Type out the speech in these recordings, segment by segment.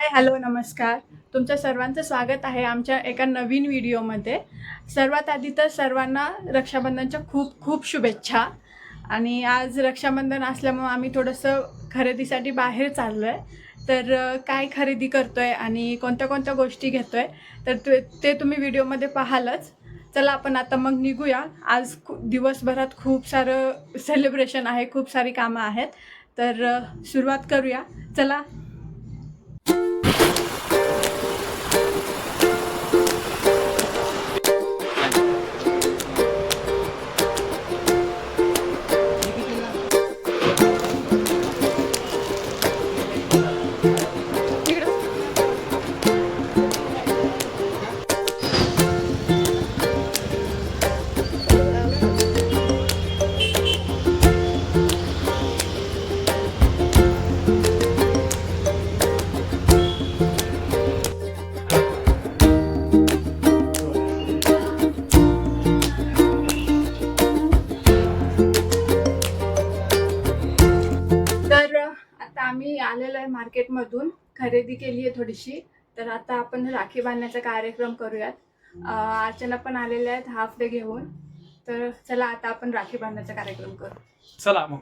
Hi hello नमस्कार. तुमचं सर्वांचं स्वागत आहे आमच्या एका नवीन व्हिडिओमध्ये. सर्वात आधी तर सर्वांना रक्षाबंधनच्या खूप खूप शुभेच्छा. आणि आज रक्षाबंधन असल्यामुळं आम्ही थोडंसं खरेदीसाठी बाहेर चाललो आहे तर काय खरेदी करतो आहे आणि कोणत्या कोणत्या गोष्टी घेतो आहे तर ते ते तुम्ही व्हिडिओमध्ये पाहालच. चला आपण आता मग निघूया. आज दिवसभरात खूप सारं सेलिब्रेशन आहे खूप सारी कामं आहेत. तर सुरुवात करूया. चला दिवशी. तर आता आपण राखी बांधण्याचा कार्यक्रम करूयात. अर्चना पण आलेल्या आहेत हाफ डे घेऊन. तर चला आता आपण राखी बांधण्याचा कार्यक्रम करू. चला मग.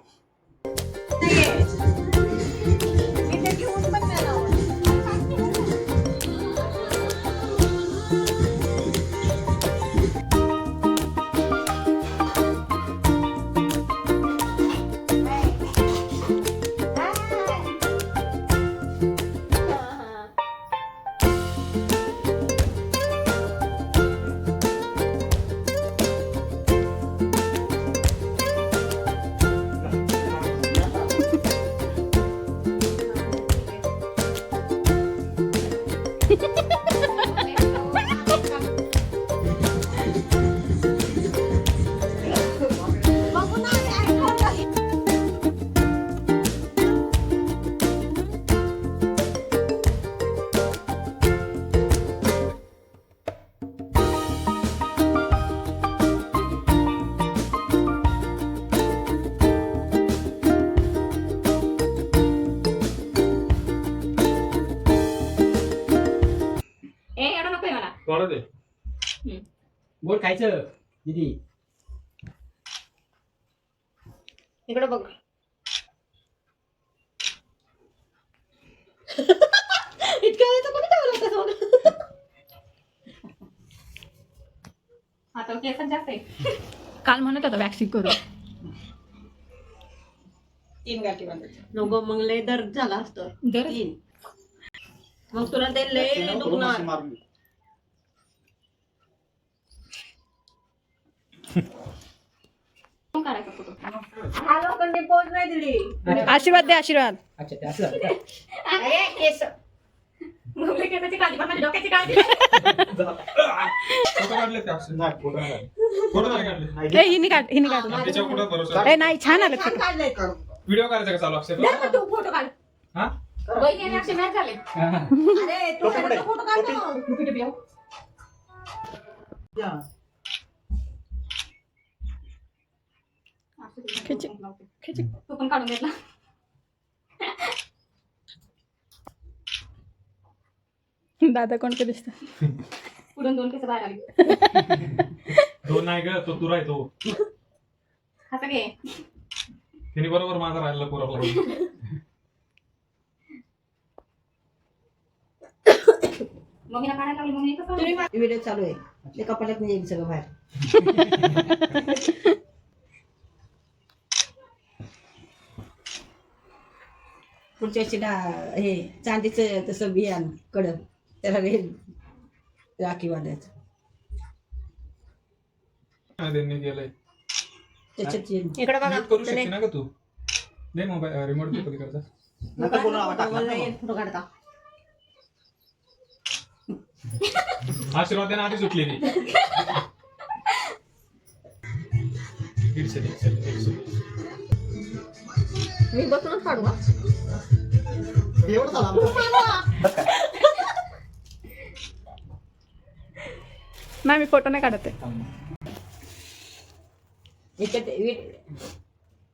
खायचं दिदी. इकडं बघ. इतक्या वेळेचं कोणी ठेवलं होतं? आता केसात जास्त आहे. काल म्हणत होता वॅक्सिंग करू. तीन गाठी बांधायच्या. नको मग लय दर्द झाला असतो. दर तीन. मग तुला ते लय दुखणार. काढायचा फोटो हा लोकांनी पोच नाही दिली. आशीर्वाद दे आशीर्वाद. अच्छा ते असं झालं का? अरे केस. मग लय केसाची काळजी पण माझ्या डोक्याची काळजी फोटो काढले ते नाही, फोटो नाही काढला. फोटो नाही काढले ए हिनी काढ हिनी काढ. त्याच्या कुठं भरोसा ए नाही छान आलं फोटो काढलंय व्हिडिओ करायचा का चालू अक्षय? तू फोटो काढ. हा? अक्षय मॅच झाले. अरे तू? फोटो काढ ना? या. खिची. खिची. तू पण काढून घेतला. दादा कोणते दिसत? पुढून दोन केस बाहेर आली. दोन नाही ग तो तुरा तो. असं घे तिने बरोबर माझा राहिला पुरवला मम्मीला काढायला लागली मम्मी काढली. व्हिडिओ चालू आहे. ते कपाटात नाही येईल सगळं बाहेर. पुढच्या डा- हे चांदीचं तसं बियाण कड त्याला रे राखी बांधायचं त्यांनी केलंय. त्याच्यात येईल. इकडे बघा Mute करू शकते ना का तू? दे मोबाईल रिमोट दे कधी करता नका बोलू, आवाज टाक, फोटो नका बोलू. फोटो काढता. आशीर्वाद देणं आधी सुटली a- मी बसूनच काढू का एवढं झालं आमचं. नाही मी फोटो नाही काढत आहे. याच्यात वीट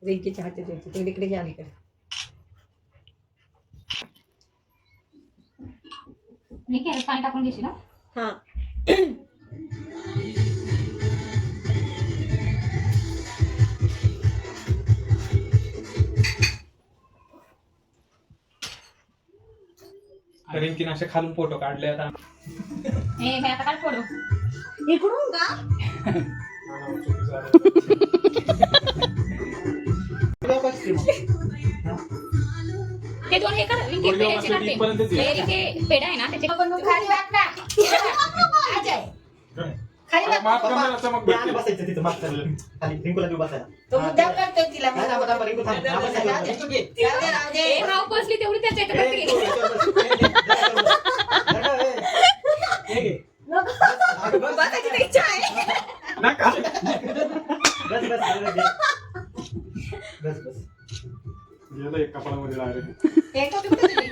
रिंकीच्या हातात तिकडे इकडे घ्या इकडे. मी काय पाणी टाकून घेशील ना हा. रिंकीन असे खालून फोटो काढले आता हे हे आता काय फोडू इकडून का तुला बसते मग. ते दोन हे कर रिंके गोल्ड पेढ्याचे वापरते इथपर्यंत काढते ते. हे रिंके पेढा आहे ना त्याचे खाली वाट ना अजय खाली वाट माफ करणार चमक ते आणि भेटते बसायचं तिथं मागच्या खाली रिंकूला देऊ बसायला तो मुद्दा करतोय तिला नाही, थांबा, थांबा, रिंकू थांब. हा, बसायला. राहू दे, राहू दे. हे हाव बसली तेवढी त्याच्या रिंकू, इथे याच्यावर बस. ए, ए, जरा बस. जरा, ए. हे घे. अगं, बस. बसायची इच्छा आहे नका बस. गेलं एक कपाळामध्ये डायरेक्ट का कुठं दिली?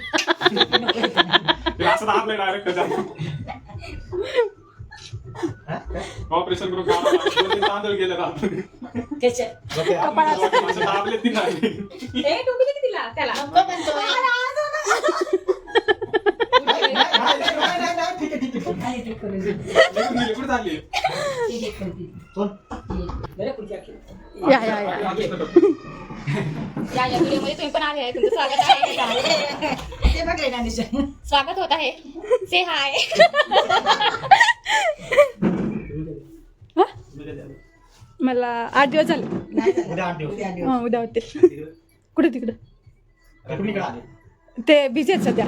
असं दाबलंय डायरेक्ट? काय? ऑपरेशन करून काढावं लागलं. दोन तीन तांदूळ गेले ओके, असं दाबले ती नाही टोपी किती दिला त्याला नको म्हणतोय. नाही, नाही, नाही, नाही, नाही, ठीक आहे, ठीक आहे. ते दे. कुठे चालली ते या या या. या या व्हिडिओमध्ये तुम्ही पण आले आहे. तुमचं स्वागत आहे. ते बघ. स्वागत होत आहे. से हाय मला आठ दिवस झाले. हा उद्या होते कुठे तिकडं? ते बिझी आहेत सध्या.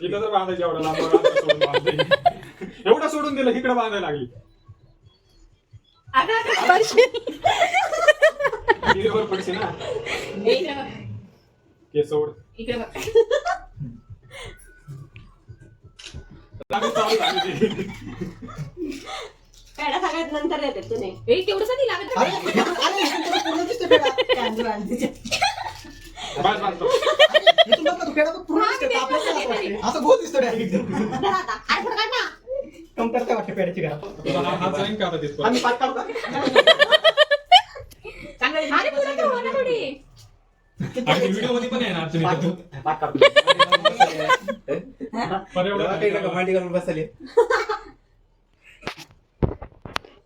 इथं तर बांधायची एवढं एवढं सोडून दिलं इकडे बांधायला लागली हिरेवर पडશે ना सोड इकडे बघ लागली चालू झाली ती. पेढा सगळ्यात नंतर हे तेवढंच नाही लागत. बस बस बस. असं दिसतो आता. काढ ना. कमतरता वाटते पेढ्याची घरात. तुझा हात हात जाईन का आता तिथपर्यंत? आम्ही पाठ काढू अरे पुढे ना थोडी. व्हिडिओमध्ये पण तुम्ही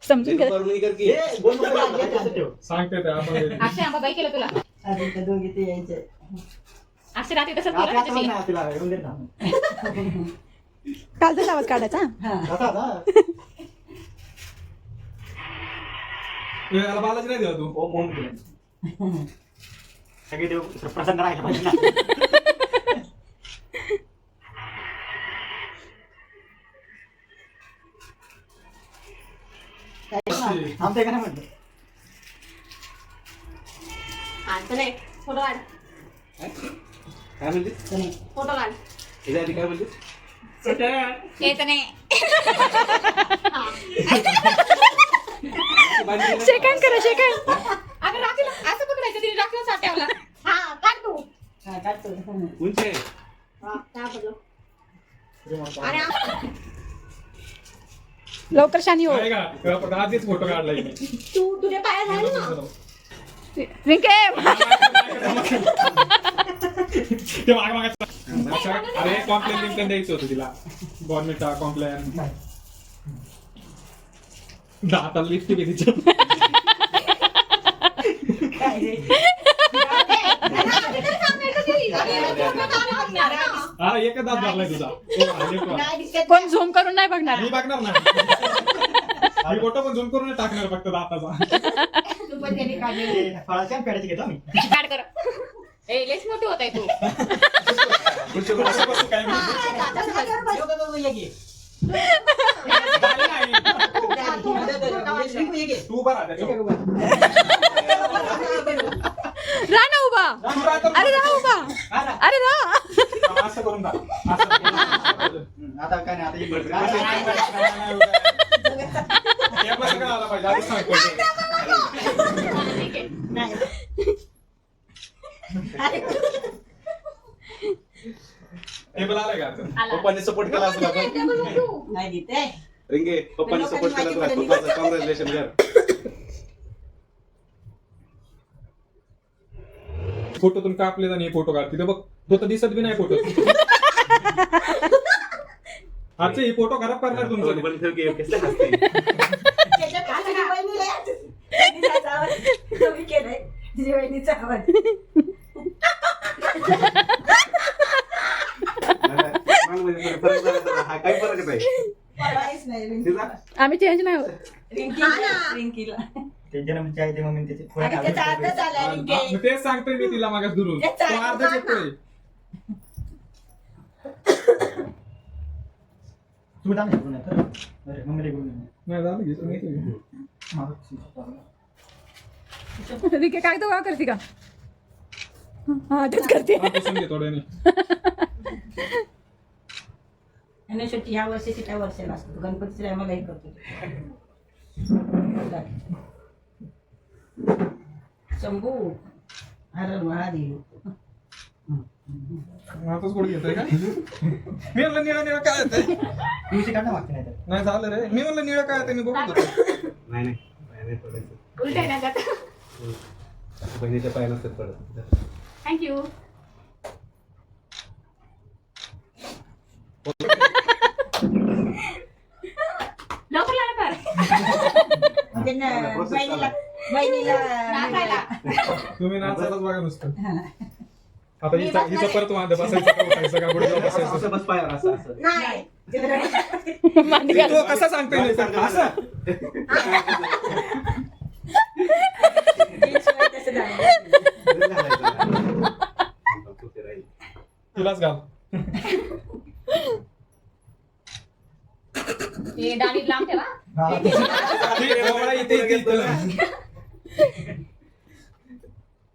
समजून घ्या नको हे ठेव. सांगते ते आपण. अक्षय आंबा बाई केलं तुला. अजून त्या दोघी ते यायचे. अक्षय रात्री तसं आपल्या केलं हातावर त्याच्याशी नाही, तिला येऊन दे ना. कालचा आवाज काढायचा? हा. बालाजी नाही दिला तू. सगळे देव प्रसन्न राहायला पाहिजे ना. आमच्या का नाही म्हटलं? आता नाही. फोटो काढ. काय म्हणते फोटो काढ. काय म्हणते येत नाही शेकंड करा शेकंड अगं रात्रीला असं पकडायचं तिने राखलं साठ्यावला हा काढ तू हा, काढतो. हा. हा, काय बघू. आणि आ- लवकर शानी हो आहे का आपण आधीच फोटो काढलाय मी. तू तुझ्या पाया झाले ना रिंके ते माग माग अरे कॉम्प्लेन लिंकन द्यायचं होतं तिला. गव्हर्नमेंटचा कॉम्प्लेन दाताला लिफ्ट बी तिच्या? हा एकच दात भरलाय तुझा. कोण झूम करून नाही बघणार? मी बघणार नाही. मी फोटो पण झूम करून टाकणार फक्त दाताचा. फळाच्या घेतो काढ कर ए लेस मोठी होत आहे तू. राहा ना उभा. अरे राहा उभा. हा ना. अरे राहा. असं करून आता काय नाही आता एक बरं. नाही, नाही, नाही, नाही, नाही. हे पण सगळं आलं पाहिजे आधीच सांगतो ठीक आहे नाही. टेबल आलाय का आता? आला पप्पांनी सपोर्ट केला असेल आपण नाही देत. रिंगे पप्पांनी सपोर्ट केला तुला. पप्पाचं कॉंग्रॅच्युलेशन कर फोटोतून कापले हे फोटो काढते. ते बघ तो तर दिसत बी नाही फोटो आजचे हे फोटो खराब करणार तुमचं. पण ठेव की कसं हसते. तिच्या आवाज. मला म्हणजे फरक झाला तर हा काय फरक आहे काहीच नाही रिंकी. तिचा आम्ही चेंज नाही होत रिंकीला रिंकीला. ते जन्मचे आहे ते मम्मी त्याचे थोडे आणि त्याचा अर्थ झाला रिंकी. मग तेच सांगतोय मी तिला मागास तो त्याचा अर्धा येतोय तू जा ना घेऊन ये, तर. अरे, मम्मीला घेऊन ये. नाही झालं घेतो मी ते. रिके काय तो का करते का हा तेच करते हा, पुसून घे थोड्याने आणि शेवटी ह्या वर्षाची त्या वर्षाला असतो गणपतीच्या टायमाला हे करतो. शंभू हर महादेव. आताच कोण घेतोय का? मी म्हणलं निळं निळं काय येतंय काढ नाही तर. नाही झालं रे. मी म्हणलं निळं काय येतंय मी बघत. होतो नाही. नाही पाय नाही पडायचं उलट आहे ना त्यात बहिणीच्या पाय नसतात पडत. थँक्यू त्यांना process बहिणीला नाचायला. बहिणीला तुम्ही नाचायलाच बघा नुसतं आता हिचा हिचा परत वांद बसायचं का उठायचं का गुडघ्यावर बसायचं असं बस पायावर असं असं नाही. तो कसा तर असं शिवाय तसं झालं. तरी घालायचं. ते राहील. तिलाच घाल हे डाणी लांब ठेवा. ती इथे इथे इथे.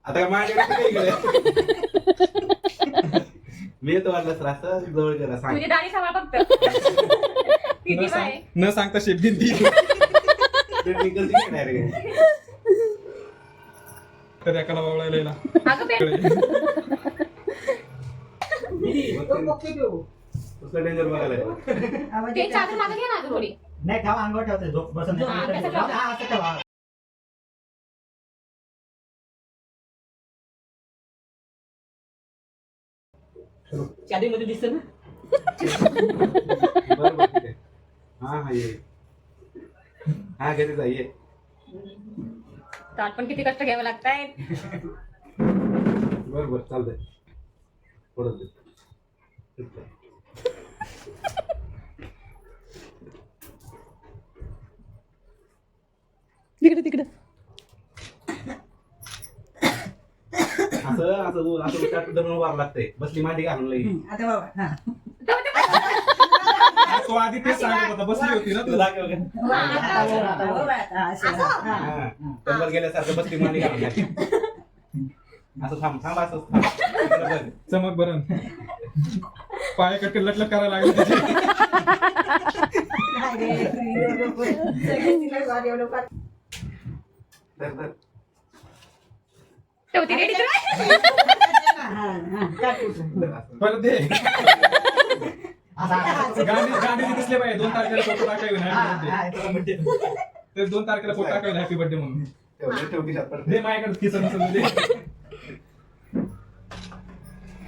आता माझ्याकडे इकडे? मी येतो वाटलं सर असं जवळ गेला सांग. तुझी डाणी सांभाळ फक्त. किती न बाय? सांग- न सांगता शेप दिली टेक्निकल. तर एकाला वळायला अगं तो डेंजर बघायला. ते. चादर मागं घे ना थोडी. नाही ठेवा अंगावर ठेवते. झोप बसून हा, ठेवा. हा, असं ठेवा. चादरीमध्ये दिसतं ना? बरं बरं ठीक आहे. हा हा ये. हा घरी जा ये. ताट पण किती कष्ट घ्यावे लागतायत? बरं बरं चालतंय. पडत दे. ठीक आहे. तिकडे तिकडे असं असं असं धरून उभार लागतंय बसली मांडी घालून लई आता बाबा हा. तो आधी तेच सांगत होता बसली होती ना तुला. आता आता आता असं. हा. हा. कंबर गेल्यासारखं बसली मांडी घालून लागली. असं थांब थांब असं थांब. इकडं बघ. चमक बरं पाय कटके लटलट करायला लागले त्याचे नाही रे, सगळे तिला वाढ एवढं पाठ- धर, धर. ठेवती हा, हा. परत दे. गांधी गांधीजी दिसले पाहिजे दोन तारखेला फोटो टाकावे हॅपी. बर्थडे ते दोन तारखेला फोटो टाकावे हॅपी बर्थडे म्हणून. दे माझ्याकडे किसन दे.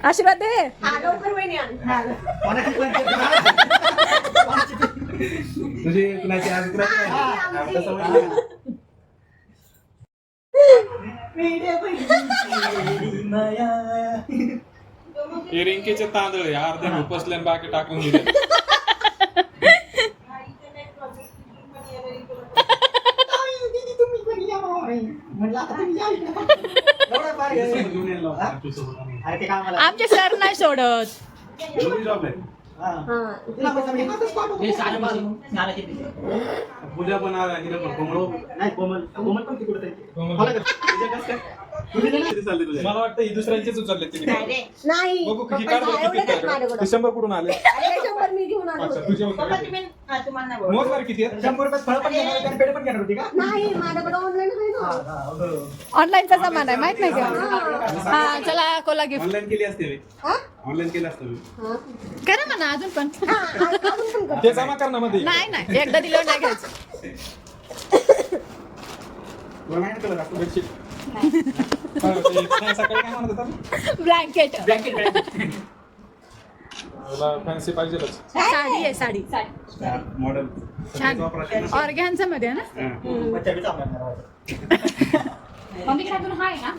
आशीर्वाद दे. हा, तुझी कुणाची आज कुणाची नाही? हा, रिंकेचे तांदळ आहे. अर्धे उपसले बाकी टाकून दिले. हे- आमचे सर नाही सोडत. हा. पूजा पण कोमल. नाही कोमल. कोमल पण तिकडे. मला तुझ्या कसं काय? किती चालली तुझ्या? मला वाटतं ही दुसऱ्यांचेच उचलले तिने. नाही रे. नाही. बघू किती पप्पा काढ बघ एवढे किती नाही काढ माझ्याकडं. ते शंभर कुठून आले? शंभर मी घेऊन आलो अच्छा. तुझे हा, किती आहेत? शंभर रुपयात फळ पण घेणार होती आणि पेढे पण घेणार होती का? नाही माझ्याकडे ऑनलाईन आहे हा, ना. हा, हो. ऑनलाईनचा जमाना आहे माहीत नाही का? हा. चला कोला गिफ्ट ऑनलाईन केली असते हा? ऑनलाईन केलं असतं हा. करा म्हणा अजून पण. हा, अजून पण कर. ते जमा कर ना मध्ये नाही नाही एकदा दिल्यावर नाही घ्यायचं. तुला नाही ना कलर असतो बेडशीट? नाही. काय होतं? नाही, सकाळी काय म्हणत होता ब्लँकेट ब्लँकेट मला फॅन्सी पाहिजेलच. साडी आहे साडी. साडी. मॉडेल छान. मध्ये आहे ना? मम्मीकडे अजून ना?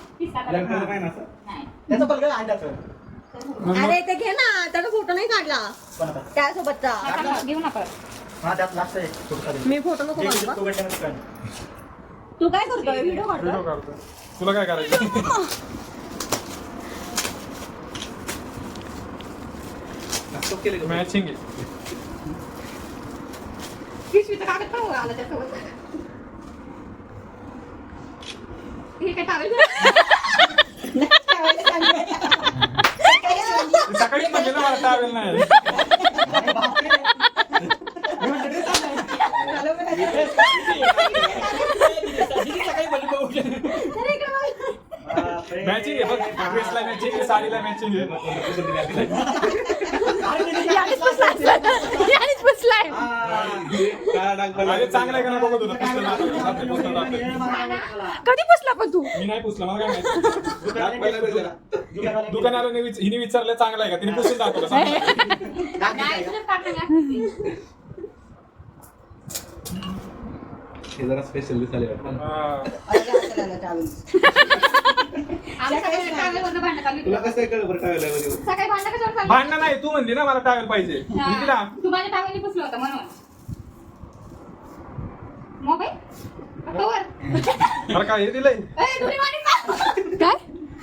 ना त्याचा पलगड आहे त्याचं अरे ते घे ना त्याचा फोटो नाही काढला. आता त्यासोबतचा? घेऊ ना परत हा त्यात लागतंय थोडंसं. मी फोटो नको एक काढू तो का? गड्ड्यामध्ये काढ. तू काय करतोय? व्हिडिओ व्हिडिओ काढतो तुला काय करायचं? असं केलं का? मॅचिंग आहे. पिशवीचं कागद पण आलं त्यासोबत. हे काय टावेल म्हणजे ना मला टावेल नाही म्हणलं. मॅचिंग आहे बघ ड्रेसला मॅचिंग आहे साडीला मॅचिंग यानेच यानेच बसलाय हा. अरे चांगलं आहे का नको तुला पुस्तक दाखव. पुस्तक दाखव. कधी बसला पण तू मी नाही पुसलं मला काय माहिती रे. दुकानाला हिने विचारलं चांगलं आहे का? तिने पुसून दाखवलं. हे जरा स्पेशल तुला. कसं बरं टावेल भांडणं नाही तू म्हणली ना मला टावेल पाहिजे. मी दिला हा, तू माझ्या टावेलनी पुसलं होतं म्हणून. मोबाईल? कवर बरं काय हे दिलंय? ए, धुरी मारीत जा. काय?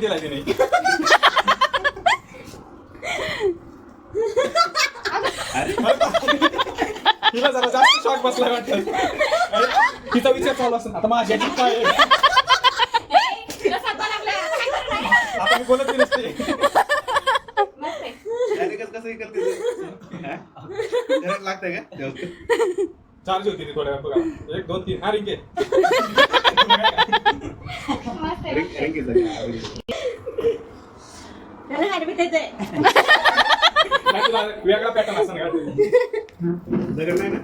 दिला तिने हिला जरा जास्त शॉक बसलाय वाटतं अरे, तिचा विचार चालू असेल आता माझ्या काय आहे? तिला? आता मी बोलत बी नसते. अरे कसं हे करते तू? हा? जरा लागतंय का तेव्हा. चार्ज होती ती थोड्या बघा एक दोन तीन हा. रिंग- वेगळा पॅटर्न असं नाही ना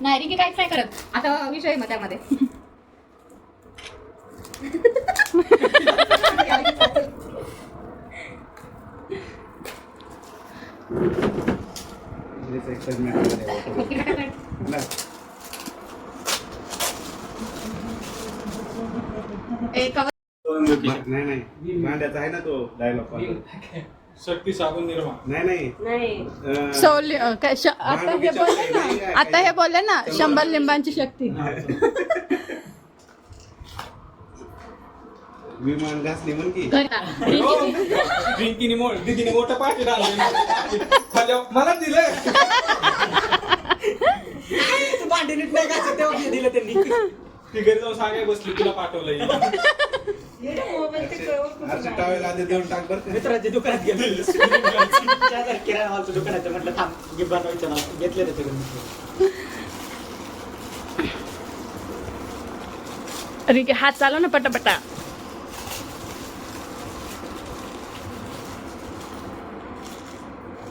नाही रिंकी काहीच नाही. करत आता विषय मग त्यामध्ये experiment वगैरे आहे. तिला काय करायचं? नाही. एक नाही नाही. मांड्याचा आहे ना तो डायलॉग शक्ती साबून निर्मा नाही नाही. नाही. अं, सौली अं, काय श- आता हे बोलले ना. आता हे बोलले ना शंभर लिंबांची शक्ती. घासली म्हण की रिंकीने मोठ दीदीने मला दिलं. तू भांडी नीट नाही तेव्हा हे दिलं त्यांनी. ती घरी जाऊन सांगाय बसली तुला पाठवलंय. अर्ज टावेल आधी देऊन टाक बरं का. मित्राच्या दुकानात गेलो. शेजारी किराणा मालचं दुकानाचं म्हटलं थांब गिफ्ट बनवायचं ना. घेतले त्याच्याकडून रिंकी हात चालव ना पटापटा.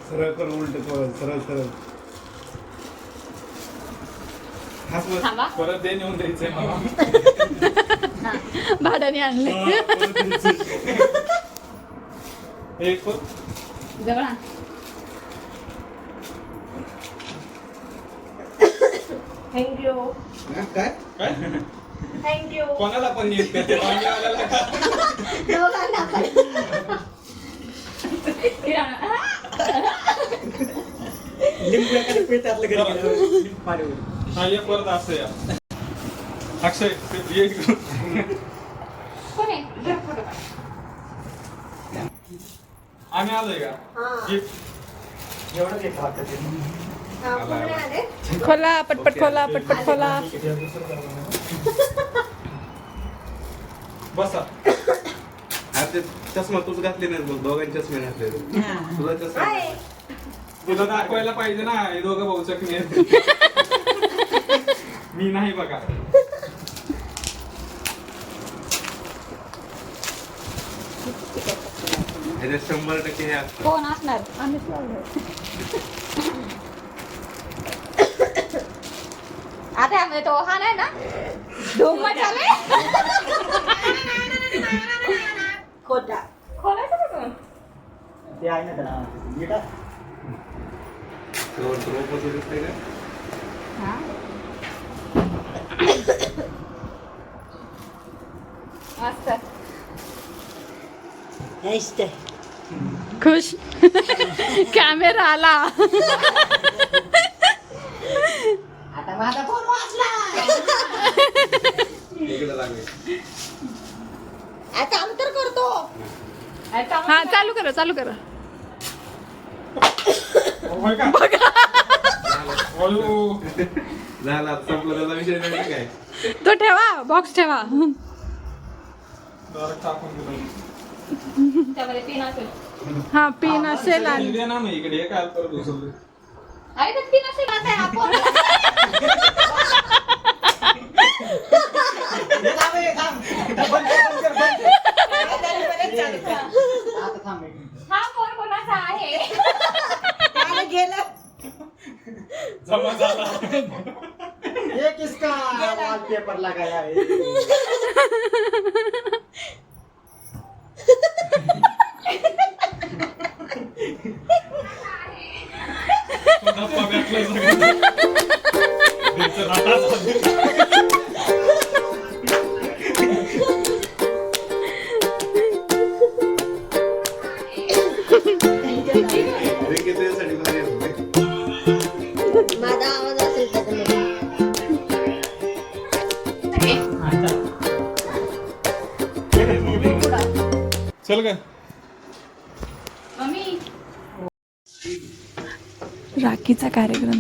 सरळ कर उलट सरळ सरळ हाच मग थांबा परत दे नेऊन द्यायचंय मला भाड्याने आणले. एक जवळ. थँक्यू काय काय थँक्यू कोणाला पण? किराणा. लिंबू एखाद्या लिंबू पाणी. हा ये परत असं या अक्षय ते ये इकडून. कोण आहे? जरा फोटो काढ. आम्ही आलोय का हा. गिफ्ट एवढं घेतलं वाटतं ते. हा, कोण आले? खोला पटपट खोला पटपट खोला बसा अरे ते चष्मा तूच घातले नाही बघ दोघांचे चष्मे घातले तुझा चष्मा हाय. तुला दाखवायला पाहिजे ना हे दोघं भाऊ चकमी आहेत मी नाही बघा. ह्याच्यात शंभर टक्के हे असतं. कोण असणार? आता यामध्ये तो हा नाही ना? धूम मचाले खोटा. खोलायचं ते आहे ना त्याला. दिसतंय का? हा. मस्त हेच ते. खुश कॅमेरा आला आता माझा फोन वाचला आता अंतर करतो हा चालू करा चालू करा होय का अयो. झाला आता संपला त्याचा विषय नाही काय तो ठेवा बॉक्स ठेवा टाकून दिलं. त्यामध्ये पिन असेल. हा पिन असेल आणि दे ना इकडे काय अरे पिन असेल आता आपण. हा फोन कोणाचा आहे? त्याला गेलं. जमा झाला. ये किसका? वॉलपेपर लगाया है धप्पा भेटला सगळं. त्यांचं नाटा झालं. हे किती दिवसासाठी भारी असतं. माझा आवाज असेल त्याच्यामध्ये चल का मम्मी राखीचा कार्यक्रम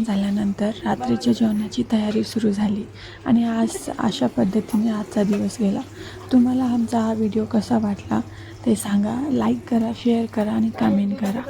झाल्यानंतर रात्रीच्या जेवणाची तयारी सुरू झाली आणि आज अशा पद्धतीने आजचा दिवस गेला. तुम्हाला आमचा हा व्हिडिओ कसा वाटला ते सांगा. लाईक करा शेअर करा आणि कमेंट करा.